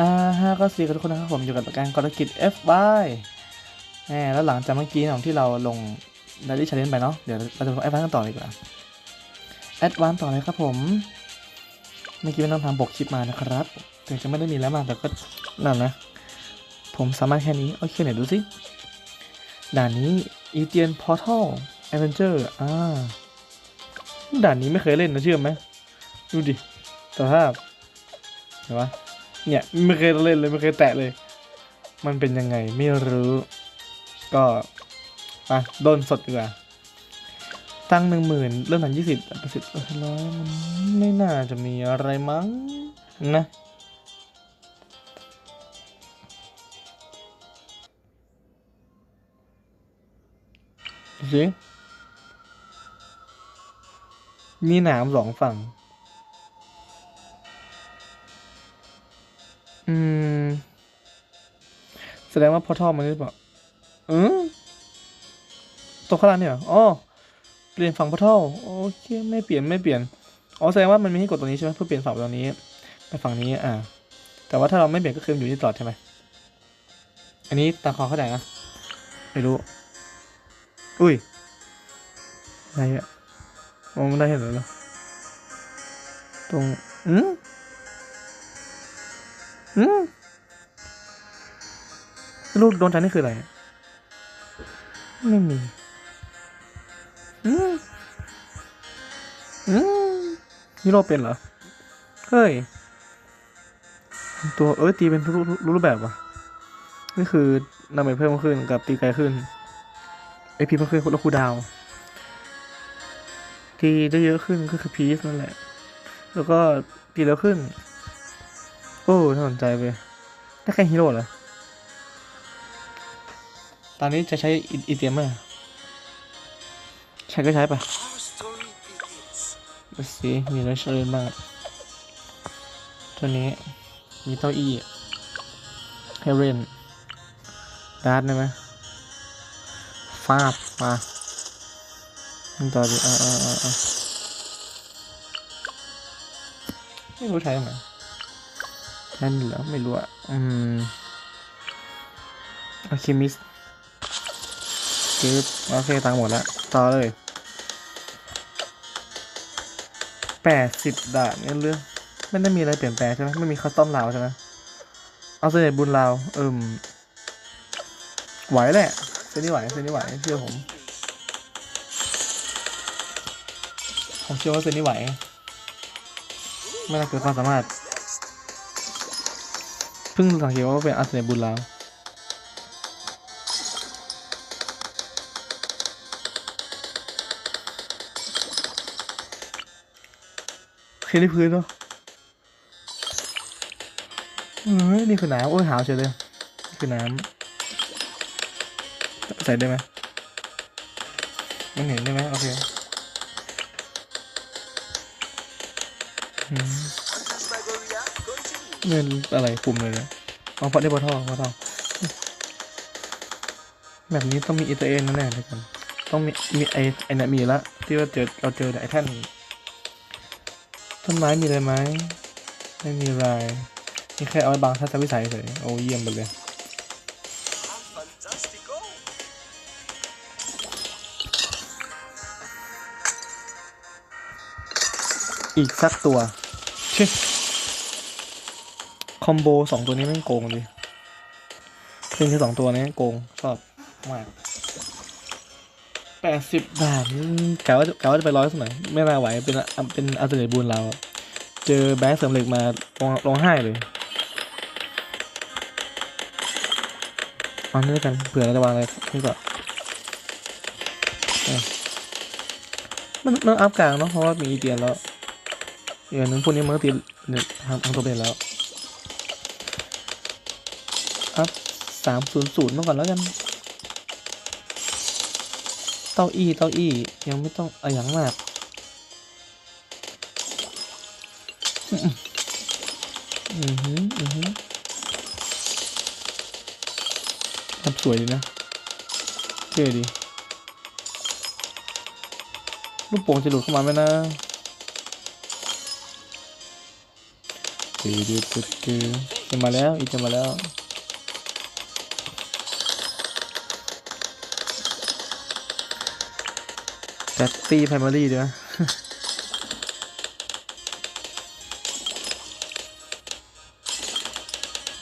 อ่าฮะก็สวัสดีกับทุกคนนะครับผมอยู่กับการกรกิจ FY แหมแล้วหลังจากเมื่อกี้ของที่เราลงดัลลี่ชาเลนไปเนาะเดี๋ยวเราจะลงแอดวานกันต่อเลยดีกว่าแอดวานต่อเลยครับผมเมื่อกี้ไม่ต้องทำบกคลิปมานะครับ ถึงจะไม่ได้มีแล้วมากแต่ก็นั่นนะ ผมสามารถแค่นี้ โอเคไหนดูสิด่านนี้อีเจียนพอร์ทัลแอดเวนเจอร์อ่าด่านนี้ไม่เคยเล่นนะเชื่อไหมดูดิสภาพเห็นปะ เนี่ยไม่เคยเล่นเลยไม่เคยแตะเลย มันเป็นยังไงไม่รู้ ก็มาโดนสดดีกว่า ตั้งหนึ่งหมื่นเริ่มหนังยี่สิบประสิทธิ์ร้อยมันไม่น่าจะมีอะไรมั้งนะสิมีหนามสองฝั่ง อืม แสดงว่าพอท่อมันหรือเปล่าเอตัวข้างล่างเนี่ยเหรออ๋อเปลี่ยนฝั่งพอท่อโอเค ไม่เปลี่ยนไม่เปลี่ยน อ๋อ แสดงว่ามันมีให้กดตรงนี้ใช่ไหมเพื่อเปลี่ยนฝั่งตรงนี้ไปฝั่งนี้ อ่า แต่ว่าถ้าเราไม่เปลี่ยนก็คือมันอยู่ที่ตลอดใช่ไหมอันนี้ตาความเข้าใจนะ ไม่รู้ อุ้ย อะไรอะมองไม่ได้เห็นเลยเหรอตรง อือืม ลูกโดนใจนี่คืออะไร ไม่มีอืมอืมนี่เราเป็นเหรอ เฮ้ย ตัวเอ้ยตีเป็นรูปรูปแบบวะนี่คือนำไปเพิ่มขึ้นกับตีไกลขึ้นไอพีเพิ่มขึ้นคนละคูดาว ตีได้เยอะขึ้นก็คือพีซนั่นแหละ แล้วก็ตีเร็วขึ้น โอ้น่าสนใจไปได้แค่ฮีโร่เหรอ ตอนนี้จะใช้อีเทียมไหมใช้ก็ใช้ปะ Our story begins. ดูสิมีอะไรเชิญบ้างตัวนี้มีเต้าอี้ให้เล่นดาร์ดได้ไหมฟาบมาต่อดิอ่าอ่าอ่าอ่าไม่รู้ใช้ไหม ใช้เหรอไม่รู้อะอืมอะคิมิสเก็บโอเคตังหมดแล้วต่อเลยแปดสิบด่านเนี่ยเรื่องไม่ได้มีอะไรเปลี่ยนแปลงใช่ไหมไม่มีคัสตอมลาวใช่ไหมเอาเสน่ห์บุญลาวเอิมไหวแหละเส้นนี้ไหวเส้นนี้ไหวเชื่อผมผมเชื่อว่าเส้นนี้ไหวไม่น่าเกิดความสามารถ เพิ่งสังเกตว่าเป็นอาเสน่ห์บุลาเคที่พื้นเนาะเอ้ยนี่คือน้ำโอ้ยหาวเฉยเลยนี่คือน้ำใส่ได้ไหมมันเห็นได้ไหมโอเคอืม เงินอะไรปุ่มเลยเนี่ยเอาพอได้พอท่อพอท่อแบบนี้ต้องมีอีเตอร์เอ็นแน่ๆเลยกันต้องมีมีไอไอเนี่ยมีละที่ว่าเจอเราเจอไอแท่นต้นไม้มีอะไรไหมไม่มีอะไรมีแค่เอาไว้บังทัศนวิสัยเฉยโอ้เยี่ยมไปเลยอีกสักตัวช่ คอมโบสองตัวนี้แม่โกงดิเพลงที่สองตัวนี้โกงชอบมากแปดสิบบาทกะว่ากะว่าจะไปร้อยสมัยไม่น่าไหวเป็นเป็นอัลเทอร์เนทบูลเรา เจอแบงค์เสริมเหล็กมาร้องร้องไห้เลยเอานี่แล้วกันเผื่อเราจะวางอะไรนี่ก่อนมันมันอัพกลางเนาะเพราะว่ามีอีเตียนแล้วอีกอันหนึ่งพวกนี้มันก็ตีเนี่ยทางทางตัวเป็นแล้ว อัพสามศูนย์ศูนย์มาก่อนแล้วกัน เต้าอี้เต้าอี้ยังไม่ต้องเอาอย่างมากอืมอือหืออือหืออัพสวยดีนะเท่ดีลูกโป่งจะหลุดเข้ามาไหมนะเดืดดืดดืดดืดจะมาแล้วอีจะมาแล้ว จัดตีไพรมารีด้วย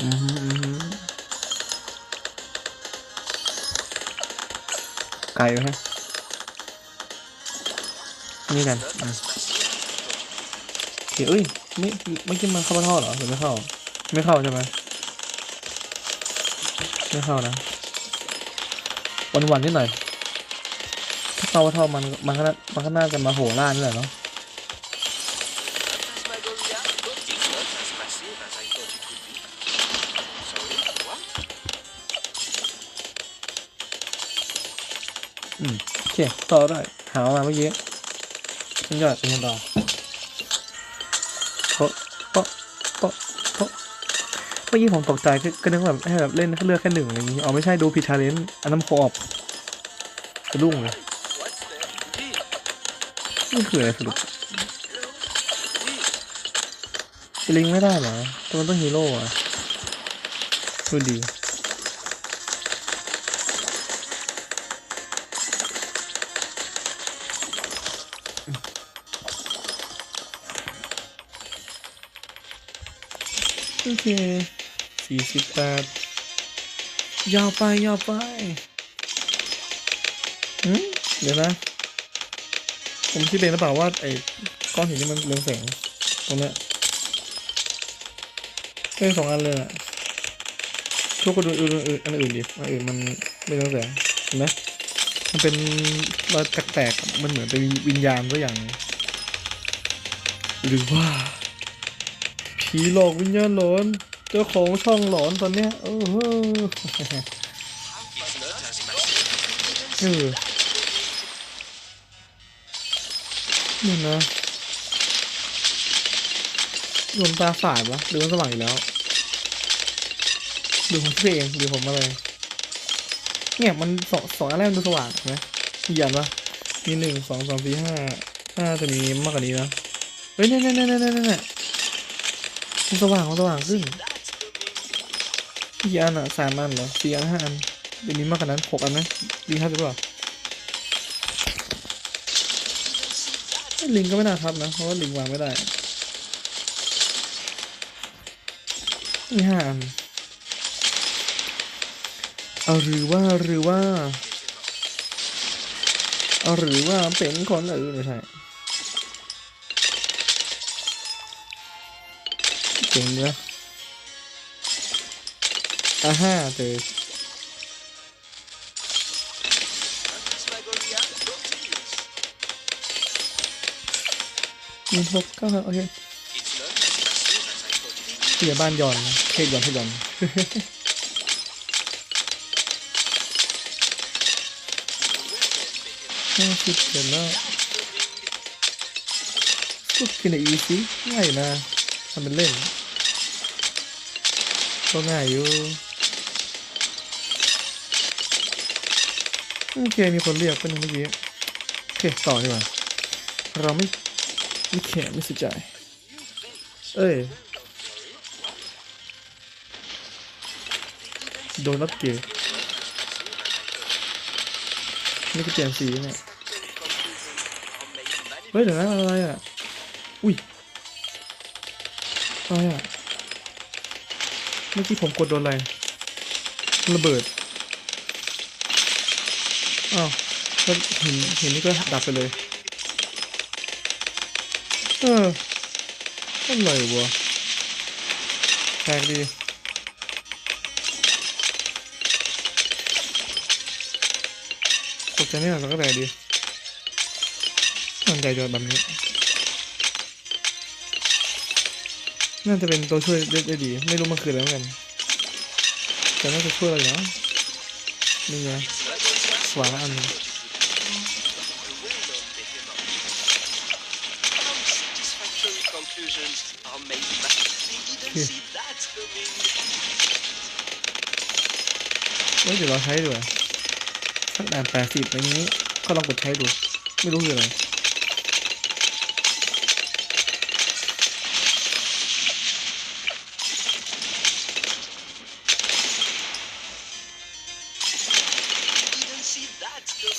อือหืออือหือไกลไหมฮะนี่กันอืมโอเคเอ้ยไม่ไม่กินมันเข้ามาทอเหรอหรือไม่เข้า ไม่เข้าใช่ไหมไม่เข้านะวันวันๆนิดหน่อย ถ้าเข้ามาทอดมันมันก็มันก็น่าจะมาโหร่านี่แหละเนาะอืมโอเคต่อได้หามาเมื่อกี้ขึ้นยอดเป็นยังต่อโป๊ะโป๊ะโป๊ะโป๊ะเมื่อกี้ผมตกใจก็นึกว่าแบบให้แบบเล่นเลือกแค่หนึ่งอะไรอย่างงี้อ๋อไม่ใช่ดูผิดชาเลนจ์อันนั้นโคออฟจะรุ่งเลย นี่คืออะไรสรุปลิงไม่ได้หรอแต่มันต้องฮีโร่อะดูดีโอเคสี่สิบแปดยาวไปยาวไป อืม เดี๋ยวนะ ผมคิดเองหรือเปล่าว่าไอ้ก้อนหินนี่มันเรืองแสงตรงเนี้ยเอ้ยสองอันเลยอะทุกคนดูอื่นอื่นอันอื่นดิอันอื่นมันไม่ต้องแสงเห็นไหมมันเป็นรอยแตกๆมันเหมือนเป็นวิญญาณสักอย่าง หรือว่าผีหลอกวิญญาณหลอนเจ้าของช่องหลอนตอนเนี้ยเออ it's not as massive. เออ นี่ยนะดวงตาฝาดวะหรือมันสว่างอยู่แล้วดูผมเองดูผมอะไรเนี่ยมันสองสองอันแรกมันดูสว่างไหมมียันปะมีหนึ่งสองสามสี่ห้าน่าจะมีมากกว่านี้นะเฮ้ยเนี่ยเนี่ยเนี่ยเนี่ยเนี่ยเนี่ยมันสว่างมันสว่างขึ้นกี่อันอะสามอันเหรอสี่อันห้าอันเดี๋ยวมีมากกว่านั้นหกอันไหมดีครับหรือเปล่า ลิงก็ไม่น่าทับนะ เพราะว่าลิงวางไม่ได้มีห้านเอาหรือว่าหรือว่าเอาหรือว่าเป็นคนอื่นไม่ใช่เจ๋งเลยอ่าฮ่าเจอ มีหกเก้าโอเค It's not as massive as I thought it would be. เสียบ้านหย่อนนะเทศหย่อนเทศหย่อนห้าสิบเจ็ดแล้วก็กินไออีซิง่ายนะทำเป็นเล่น ก็ง่ายอยู่โอเคมีคนเรียกเป็นงเมื่อกี้โอเคต่อดีกว่าเราไม่ ไม่แข่ไม่สนใจ เอ้ย โดนรัดเกย์นี่ก็เปลี่ยนสีเนี่ยเฮ้ยเดี๋ยวนะอะไรอะ อุ้ย อะไรอะ เมื่อกี้ผมกดโดนอะไร ระเบิด อ้าวแล้วเห็นเห็นนี่ก็ดับไปเลย เอออะไรวะแปลกดีตกใจไม่หน่อยก็แปลกดีมันใจจอยแบบนี้ น่าจะเป็นตัวช่วยได้ดี ไม่รู้มันคืออะไรเหมือนกันแต่น่าจะช่วยอะไรนะนี่ไงสว่างอันนึง เฮ้เดี๋ยวเราใช้ดูอะสักด่านแปดสิบอะไรนี้ ก็ลองกดใช้ดู ไม่รู้คืออะไร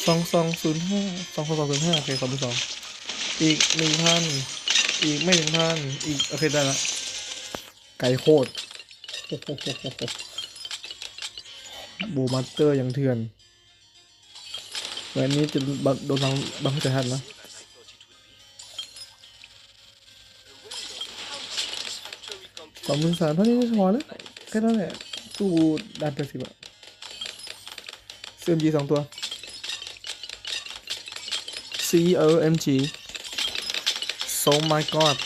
สองสองศูนย์ห้าสองสองศูนย์ห้าโอเคสองสองอีกหนึ่งพันอีกไม่หนึ่งพันอีกโอเคได้ละ ไก่โคตรบูมาสเตอร์ยังเถื่อนวันนี้จะโดนบังบังใจทันนะสองหมื่นสามเท่านี้พอแล้วแค่นั้นแหละสู้ดันไปสิบอะเสื่อมจีสองตัว C O M G So my god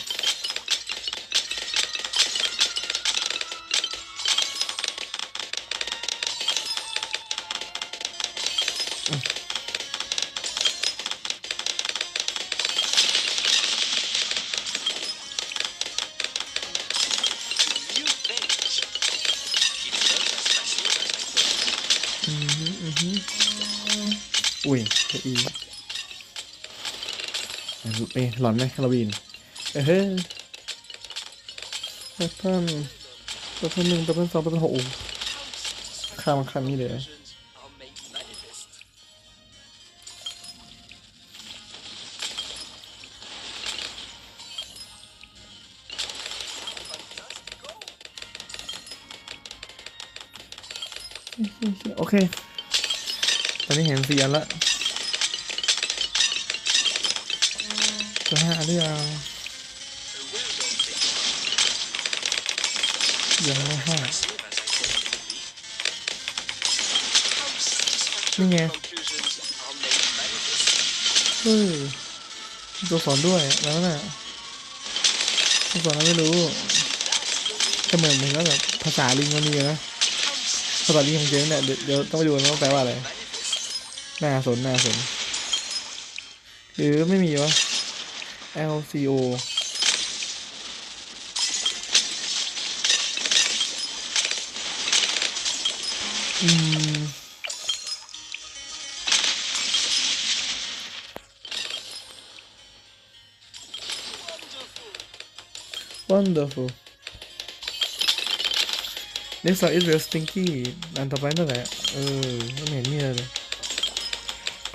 อุ้ยเอีเอ้ยหลอนไหมฮาโลวีนเอ้ยเฮ้ยแปดพันแปดพันหนึ่งแปดพันสองแปดพันหกโอ้ข้ามคันนี้เลยโอเค ตอนนี้เห็นสี่อันละจะห้าหรือยังยังไม่ห้านี่ไงเฮ้ยตัวสอนด้วยแล้วน่ะตัวสอนไม่รู้ก็เหมือนเหมือนกับแบบภาษาลิงมันมีนะภาษาลิงของเจ๊เนี่ยเดี๋ยวเดี๋ยวต้องไปดูกันว่าแปลว่าอะไร น่าสนน่าสน หรือไม่มีวะ L C O อืม Wonderful. wonderful next one is real stinky อันต่อไปนั่นแหละเออไม่เห็นมีอะไรเลย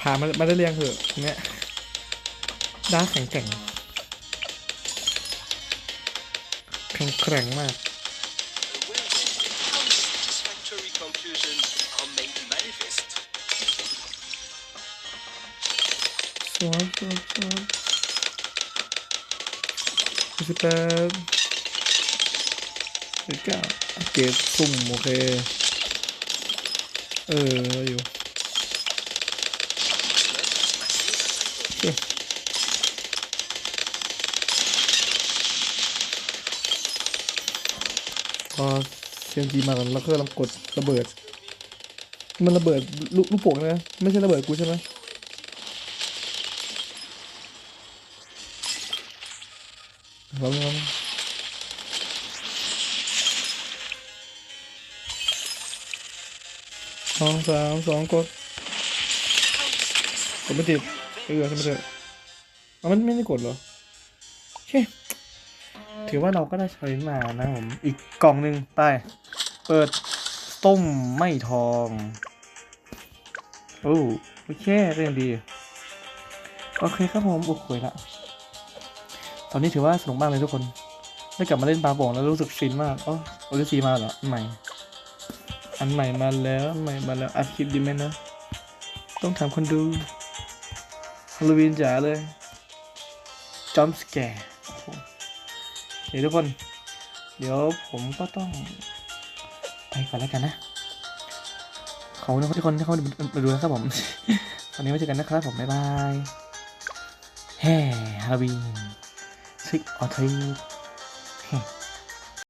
ผ่ามามาได้เรียงเหอะเนี้ยด้าแข็งแกร่งแข็งแกร่งมากสวยสวยสวยสิบแปดสิบเก้าเกตสุ่มโอเค เอออยู่ พอเซียมจีมาก่อนแล้วก็ลองกดระเบิด มันระเบิดลูกลูกโป่งนะไม่ใช่ระเบิดกูใช่ไหมลองลองสองสามสองกดกดไม่ติด เออใช่ไหมเถอะมันไม่ได้กดเหรอโอเคถือว่าเราก็ได้ชาเลนจ์มานะผม อีกกล่องหนึ่งไป เปิดต้มไม่ทอง โอ้โอเคเรื่องดี โอเคครับผมโอ้โหละ ตอนนี้ถือว่าสนุกมากเลยทุกคน ได้กลับมาเล่นปลาโป่งแล้วรู้สึกฟินมากอ๋อโอลิซีมาเหรออันใหม่ อันใหม่มาแล้วอันใหม่มาแล้วอัดคลิปดีไหมนะ ต้องถามคนดู ฮาโลวีนจ๋าเลยจอมสแกร์โอเคทุกคน เดี๋ยวผมก็ต้องไปก่อนแล้วกันนะ ขอบคุณทุกคนที่เข้ามาดูนะครับผม ตอนนี้ไว้เจอกันนะครับผม บ๊ายบาย แฮ่ฮาโลวีนซิกออทรี